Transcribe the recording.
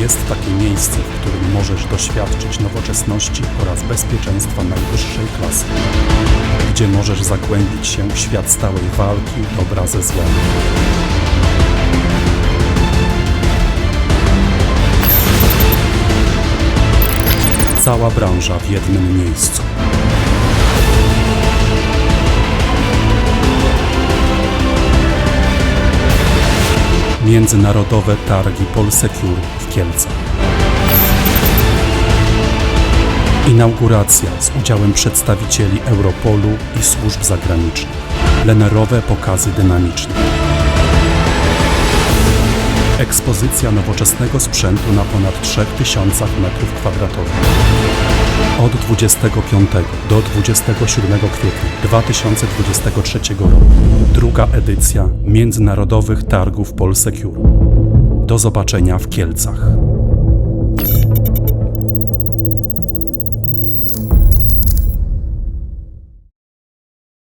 jest takie miejsce, w którym możesz doświadczyć nowoczesności oraz bezpieczeństwa najwyższej klasy. Gdzie możesz zagłębić się w świat stałej walki dobra ze złem. Cała branża w jednym miejscu. Międzynarodowe Targi Polsecure w Kielcach. Inauguracja z udziałem przedstawicieli Europolu i służb zagranicznych. Plenerowe pokazy dynamiczne. Ekspozycja nowoczesnego sprzętu na ponad 3000 m2. Od 25 do 27 kwietnia 2023 roku. Druga edycja Międzynarodowych Targów Polsecure. Do zobaczenia w Kielcach.